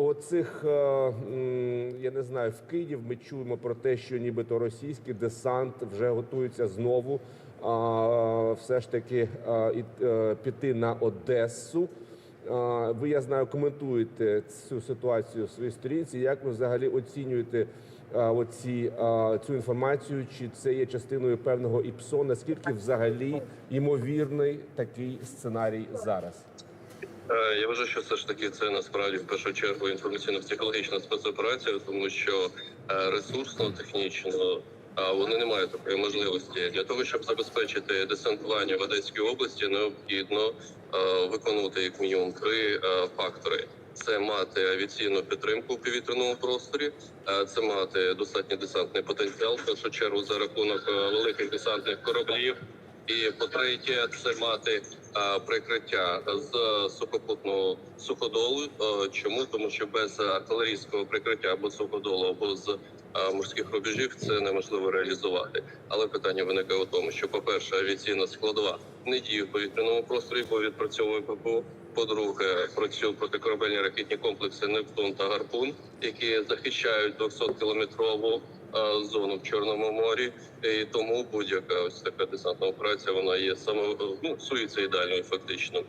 оцих, е, я не знаю, вкидів ми чуємо про те, що нібито російський десант вже готується знову все ж таки е, піти на Одесу. Ви, я знаю, коментуєте цю ситуацію в своїй сторінці. Як ви взагалі оцінюєте оці, цю інформацію? Чи це є частиною певного ІПСО? Наскільки взагалі ймовірний такий сценарій зараз? Е, Я вважаю, що все ж таки це насправді в першу чергу інформаційно-психологічна спецоперація, тому що е, ресурсно, технічно е, вони не мають такої можливості для того, щоб забезпечити десантування в Одеській області, необхідно виконувати як мінімум три фактори. Це мати авіаційну підтримку в повітряному просторі, це мати достатньо десантний потенціал, в першу чергу за рахунок великих десантних кораблів. І по-третє, це мати прикриття з сухопутного суходолу. Чому тому, що без артилерійського прикриття або суходолу, або з морських рубежів це неможливо реалізувати. Але питання виникає у тому, що, по-перше, авіаційна складова не діє в повітряному просторі, бо відпрацьовує ППО. По-друге, працюють протикорабельні ракетні комплекси Нептун та Гарпун, які захищають 200-кілометрову е, зону в Чорному морі. І тому будь-яка ось така десантна операція вона є саме ну суїцидальною фактично.